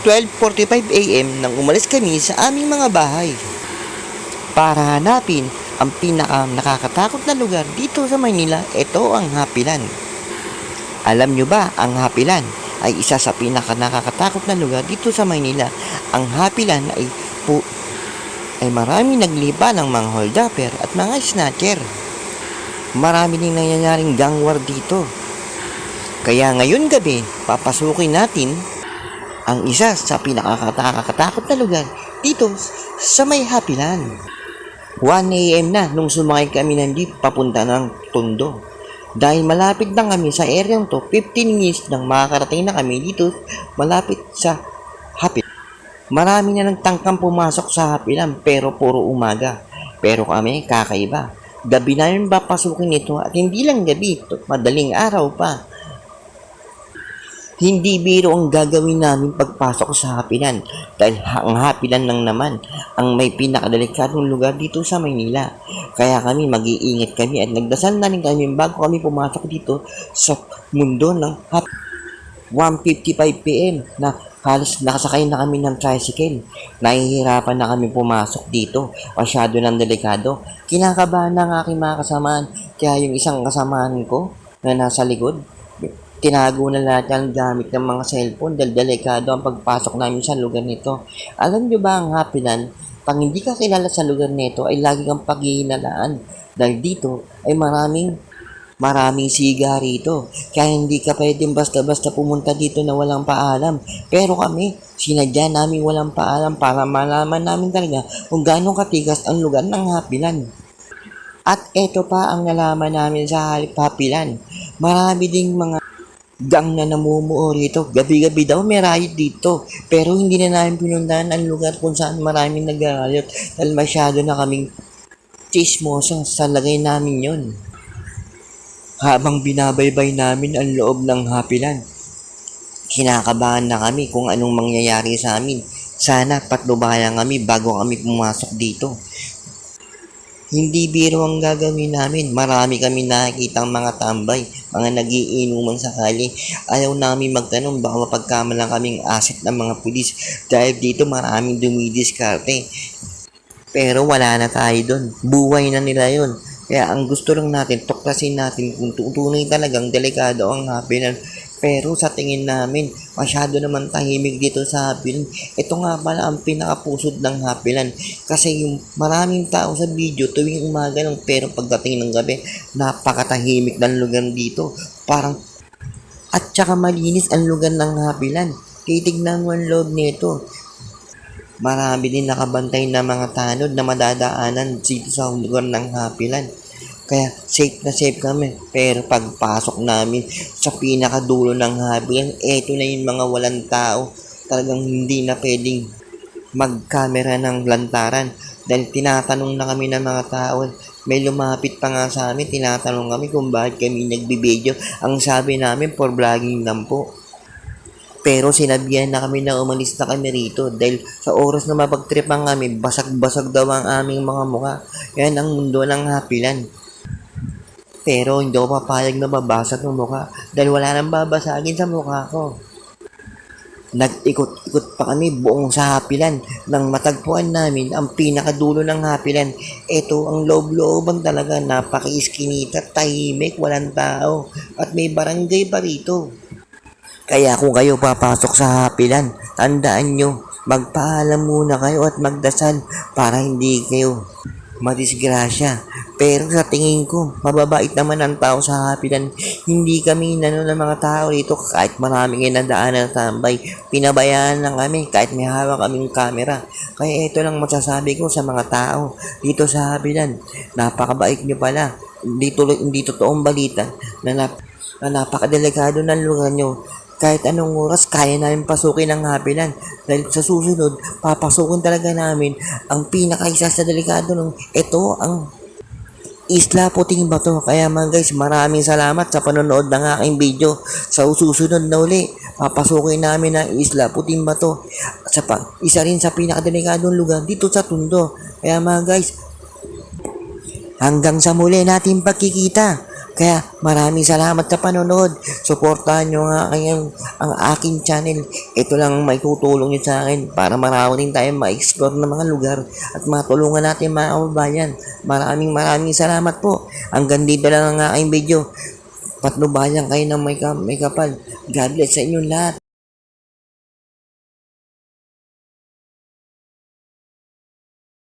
12.45 a.m. nang umalis kami sa aming mga bahay para hanapin ang pinaka nakakatakot na lugar dito sa Maynila. Ito ang Hapilan. Alam nyo ba, ang Hapilan ay isa sa pinaka nakakatakot na lugar dito sa Maynila. Ang Hapilan ay po ay marami naglipa ng mga holdupper at mga snatcher. Marami ding nangyayaring gang war dito. Kaya ngayon gabi, papasukin natin ang isa sa pinakakatakot na lugar dito sa may Hapilan. 1 a.m. na nung sumakay kami ng jeep papunta ng Tondo. Dahil malapit na kami sa area to, 15 minutes nang makakarating na kami dito malapit sa Hapilan. Marami na nagtangkang pumasok sa Hapilan pero puro umaga. Pero kami kakaiba. Gabi na yun papasukin ito at hindi lang gabi, madaling araw pa. Hindi biro ang gagawin namin pagpasok sa Hapilan dahil ang Hapilan lang naman ang may pinakadelikadong lugar dito sa Maynila. Kaya kami mag-iingat kami at nagdasal na rin kami bago kami pumasok dito sa mundo ng Hap 1.55pm na halos nakasakay na kami ng tricycle. Nahihirapan na kami pumasok dito. Masyado ng delikado. Kinakabahan na ang aking mga kasamaan. Kaya yung isang kasamaan ko na nasa likod, tinago na lahat ang gamit ng mga cellphone dahil delikado ang pagpasok namin sa lugar nito. Alam nyo ba ang hapinan? Pag hindi ka kilala sa lugar nito ay lagi kang paghihinalaan dahil dito ay maraming maraming siga rito. Kaya hindi ka pwedeng basta-basta pumunta dito na walang paalam. Pero kami, sinadya namin walang paalam para malaman namin talaga kung gaano katigas ang lugar ng hapilan. At eto pa ang nalaman namin sa halip hapilan. Marami ding mga gang na namumuo rito. Gabi-gabi daw may riot dito. Pero hindi na namin pinuntahan ang lugar kung saan maraming nag-riot dahil masyado na kaming chismoso sa lagay namin yon. Habang binabaybay namin ang loob ng hapilan, kinakabahan na kami kung anong mangyayari sa amin. Sana patnubayan kami bago kami pumasok dito. Hindi biro ang gagawin namin. Marami kami nakikitang mga tambay, mga nagiinuman sakali. Ayaw namin magtanong baka mapagkamalang kaming asset ng mga pulis dahil dito maraming dumidiskarte. Pero wala na tayo doon. Buhay na nila yon. Kaya ang gusto lang natin, tuklasin natin kung tunay talagang delikado ang hapilan. Pero sa tingin namin, masyado naman tahimik dito sa hapilan. Ito nga pala ang pinakapusod ng hapilan. Kasi yung maraming tao sa video tuwing umaga lang pero pagdating ng gabi, napakatahimik ng lugar dito. Parang at saka malinis ang lugar ng hapilan. Titignan mo ang loob nito. Marami din nakabantay na mga tanod na madadaanan dito sa lugar ng hapilan. Kaya safe na safe kami. Pero pagpasok namin sa pinakadulo ng hapilan, eto na yung mga walang tao. Talagang hindi na pwedeng mag-camera ng lantaran. Dahil tinatanong na kami ng mga tao. May lumapit pa nga sa amin, tinatanong kami kung bakit kami nagbibideo. Ang sabi namin, for vlogging lang po. Pero sinabihan na kami na umalis na kami rito dahil sa oras na mapagtripan kami, basag-basag daw ang aming mga mukha. Yan ang mundo ng hapilan. Pero hindi ako papayag na mabasag ng mukha dahil wala nang babasagin sa mukha ko. Nag-ikot-ikot pa kami buong sa hapilan nang matagpuan namin ang pinakadulo ng hapilan. Ito ang loob-looban talaga, napaka-iskinita, tahimik, walang tao at may barangay pa rito. Kaya kung kayo papasok sa hapilan, tandaan nyo, magpaalam muna kayo at magdasal para hindi kayo madisgrasya. Pero sa tingin ko, mababait naman ang tao sa hapilan. Hindi kami inano ng mga tao rito kahit maraming inadaanan na tambay. Pinabayaan lang kami kahit may hawak kaming kamera. Kaya ito lang masasabi ko sa mga tao dito sa hapilan. Napakabait nyo pala. Hindi, tuloy, hindi totoong balita na, nap, na napakadelikado ng lugar nyo kahit anong oras kaya namin pasukin ang hapilan dahil sa susunod papasukin talaga namin ang pinakaisa sa delikado nung ito ang Isla Puting Bato. Kaya mga guys, maraming salamat sa panonood ng aking video. Sa susunod na uli, papasukin namin ang Isla Puting Bato. Sa pa, isa rin sa pinakadelikadong lugar dito sa Tundo. Kaya mga guys, hanggang sa muli natin pagkikita. Kaya maraming salamat sa panonood. Suportahan nyo ang aking, ang aking channel. Ito lang ang may tutulong nyo sa akin para marami rin tayong ma-explore ng mga lugar at matulungan natin mga kababayan. Maraming maraming salamat po. Hanggang dito lang ang aking video. Patnubayan kayo ng may, may kapal. God bless sa inyong lahat.